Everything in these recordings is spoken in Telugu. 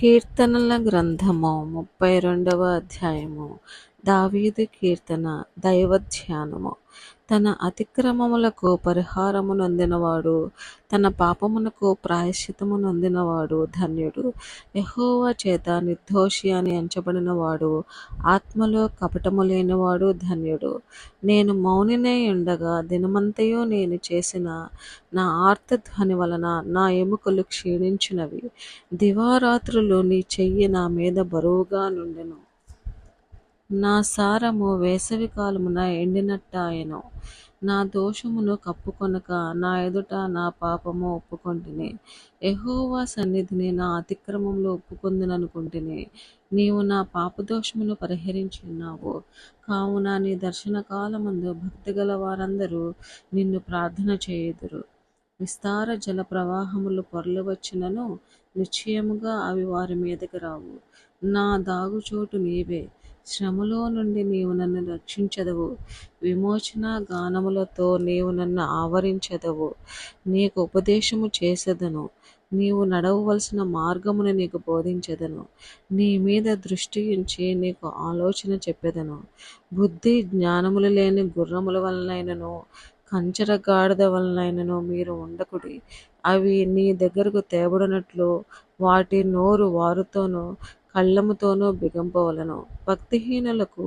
కీర్తనల గ్రంథము ముప్పై రెండవ అధ్యాయము. దావీదు కీర్తన దైవధ్యానము. తన అతిక్రమములకు పరిహారము నొందినవాడు తన పాపమునకు ప్రాయశ్చితము నొందినవాడు ధన్యుడు. యహోవా చేత నిర్దోషి అని ఎంచబడినవాడు ఆత్మలో కపటము లేనివాడు ధన్యుడు. నేను మౌనినే ఉండగా దినమంతయు నేను చేసిన నా ఆర్తధ్వని వలన నా ఎముకలు క్షీణించినవి. దివారాత్రులు నీ చెయ్యి నా మీద బరువుగా నుండెను. నా సారము వేసవి కాలమున ఎండినట్టాయెను. నా దోషమును కప్పుకొనక నా ఎదుట నా పాపము ఒప్పుకొంటిని. యహోవా సన్నిధిని నా అతిక్రమంలో ఒప్పుకొందుననుకుంటుని. నీవు నా పాపదోషమును పరిహరించి ఉన్నావు. కావున నీ దర్శన కాలమందు భక్తి గల వారందరూ నిన్ను ప్రార్థన చేయుదురు. విస్తార జల ప్రవాహములు పొరలు వచ్చినను నిశ్చయముగా అవి వారి మీదకి రావు. నా దాగుచోటు నీవే. శ్రమలో నుండి నీవు నన్ను రక్షించదవు. విమోచన గానములతో నీవు నన్ను ఆవరించదవు. నీకు ఉపదేశము చేసదను. నీవు నడవవలసిన మార్గమును నీకు బోధించదను. నీ మీద దృష్టి ఉంచి నీకు ఆలోచన చెప్పెదను. బుద్ధి జ్ఞానములు లేని గుర్రముల వలనైనను కంచర గాడిద వలనైనను మీరు ఉండకుడి. అవి నీ దగ్గరకు తేబడినట్లు వాటి నోరు వారితోనూ కళ్ళముతోనూ బిగింపవలను. భక్తిహీనులకు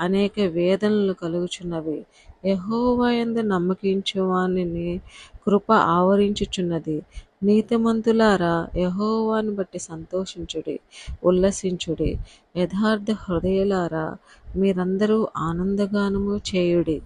అనేక వేదనలు కలుగుచున్నవి. యహోవాయందు నమ్మకించువాని కృప ఆవరించుచున్నది. నీతిమంతులారా యహోవాను బట్టి సంతోషించుడి ఉల్లసించుడి. యథార్థ హృదయులారా మీరందరూ ఆనందగానము చేయుడి.